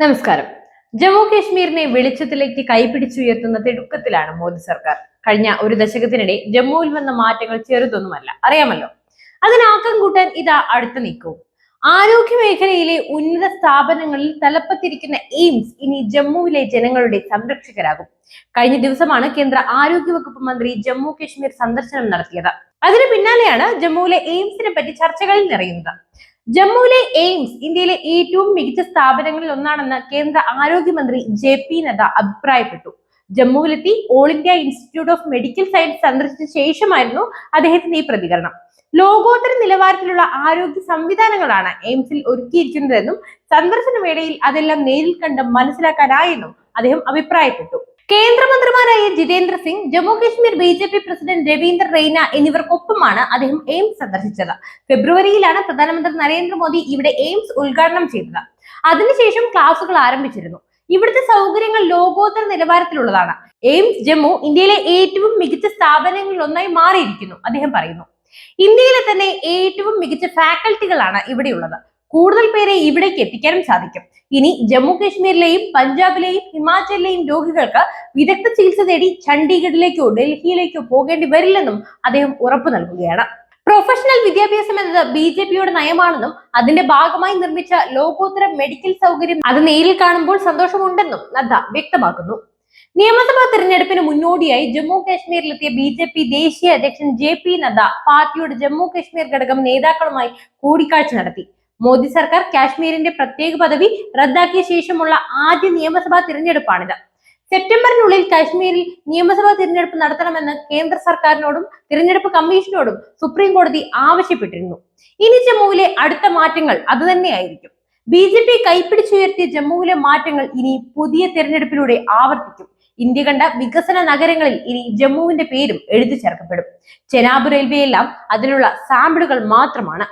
നമസ്കാരം. ജമ്മു കാശ്മീരിനെ വെളിച്ചത്തിലേക്ക് കൈപിടിച്ചുയർത്തുന്ന തിടുക്കത്തിലാണ് മോദി സർക്കാർ. കഴിഞ്ഞ ഒരു ദശകത്തിനിടെ ജമ്മുവിൽ വന്ന മാറ്റങ്ങൾ ചെറുതൊന്നുമല്ല. അറിയാമല്ലോ? അതിനാക്കം കൂട്ടാൻ ഇതാ അടുത്ത നീക്കവും. ആരോഗ്യ മേഖലയിലെ ഉന്നത സ്ഥാപനങ്ങളിൽ തലപ്പത്തിരിക്കുന്ന എയിംസ് ഇനി ജമ്മുവിലെ ജനങ്ങളുടെ സംരക്ഷകരാകും. കഴിഞ്ഞ ദിവസമാണ് കേന്ദ്ര ആരോഗ്യ വകുപ്പ് മന്ത്രി ജമ്മു കാശ്മീർ സന്ദർശനം നടത്തിയത്. അതിനു പിന്നാലെയാണ് ജമ്മുവിലെ എയിംസിനെ പറ്റി ചർച്ചകളിൽ നിറയുന്നത്. ജമ്മുവിലെ എയിംസ് ഇന്ത്യയിലെ ഏറ്റവും മികച്ച സ്ഥാപനങ്ങളിൽ ഒന്നാണെന്ന് കേന്ദ്ര ആരോഗ്യമന്ത്രി ജെ പി നദ്ദ അഭിപ്രായപ്പെട്ടു. ജമ്മുവിലെത്തി all India institute of medical science സന്ദർശിച്ച ശേഷമായിരുന്നു അദ്ദേഹത്തിന്റെ ഈ പ്രതികരണം. ലോകോത്തര നിലവാരത്തിലുള്ള ആരോഗ്യ സംവിധാനങ്ങളാണ് എയിംസിൽ ഒരുക്കിയിരിക്കുന്നതെന്നും സന്ദർശന വേളയിൽ അതെല്ലാം നേരിൽ കണ്ട് മനസ്സിലാക്കാനായെന്നും അദ്ദേഹം അഭിപ്രായപ്പെട്ടു. കേന്ദ്രമന്ത്രിമാരായ Jitendra Singh Jammu Kashmir B J P president Ravindra Raina എന്നിവർക്കൊപ്പമാണ് അദ്ദേഹം എയിംസ് സന്ദർശിച്ചത്. ഫെബ്രുവരിയിലാണ് പ്രധാനമന്ത്രി നരേന്ദ്രമോദി ഇവിടെ എയിംസ് ഉദ്ഘാടനം ചെയ്തത്. അതിനുശേഷം ക്ലാസുകൾ ആരംഭിച്ചിരുന്നു. ഇവിടുത്തെ സൗകര്യങ്ങൾ ലോകോത്തര നിലവാരത്തിലുള്ളതാണ്. എയിംസ് ജമ്മു ഇന്ത്യയിലെ ഏറ്റവും മികച്ച സ്ഥാപനങ്ങളിൽ ഒന്നായി മാറിയിരിക്കുന്നു അദ്ദേഹം പറയുന്നു. ഇന്ത്യയിലെ തന്നെ ഏറ്റവും മികച്ച ഫാക്കൽറ്റികളാണ് ഇവിടെയുള്ളത്. കൂടുതൽ പേരെ ഇവിടേക്ക് എത്തിക്കാനും സാധിക്കും. ഇനി ജമ്മു കാശ്മീരിലെയും പഞ്ചാബിലെയും ഹിമാചലിലെയും രോഗികൾക്ക് വിദഗ്ധ ചികിത്സ തേടി ചണ്ഡീഗഡിലേക്കോ ഡൽഹിയിലേക്കോ പോകേണ്ടി വരില്ലെന്നും അദ്ദേഹം ഉറപ്പു നൽകുകയാണ്. പ്രൊഫഷണൽ വിദ്യാഭ്യാസം എന്നത് ബി ജെ പിയുടെ നയമാണെന്നും അതിന്റെ ഭാഗമായി നിർമ്മിച്ച ലോകോത്തര മെഡിക്കൽ സൗകര്യം അത് നേരിൽ കാണുമ്പോൾ സന്തോഷമുണ്ടെന്നും നദ്ദ വ്യക്തമാക്കുന്നു. നിയമസഭാ തെരഞ്ഞെടുപ്പിന് മുന്നോടിയായി ജമ്മു കാശ്മീരിലെത്തിയ ബി ജെ പി ദേശീയ അധ്യക്ഷൻ ജെ പി നദ്ദ പാർട്ടിയുടെ ജമ്മു കാശ്മീർ ഘടകം നേതാക്കളുമായി കൂടിക്കാഴ്ച നടത്തി. മോദി സർക്കാർ കാശ്മീരിന്റെ പ്രത്യേക പദവി റദ്ദാക്കിയ ശേഷമുള്ള ആദ്യ നിയമസഭാ തിരഞ്ഞെടുപ്പാണിത്. സെപ്റ്റംബറിനുള്ളിൽ കാശ്മീരിൽ നിയമസഭാ തിരഞ്ഞെടുപ്പ് നടത്തണമെന്ന് കേന്ദ്ര സർക്കാരിനോടും തിരഞ്ഞെടുപ്പ് കമ്മീഷനോടും സുപ്രീം കോടതി ആവശ്യപ്പെട്ടിരുന്നു. ഇനി ജമ്മുവിലെ അടുത്ത മാറ്റങ്ങൾ അതുതന്നെയായിരിക്കും ബി ജെ പി കൈപ്പിടിച്ചുയർത്തിയ ജമ്മുവിലെ മാറ്റങ്ങൾ ഇനി പുതിയ തിരഞ്ഞെടുപ്പിലൂടെ ആവർത്തിക്കും. ഇന്ത്യ കണ്ട വികസന നഗരങ്ങളിൽ ഇനി ജമ്മുവിന്റെ പേരും എഴുതി ചേർക്കപ്പെടും ചെനാബ് റെയിൽവേ എല്ലാം അതിനുള്ള സാമ്പിളുകൾ മാത്രമാണ്.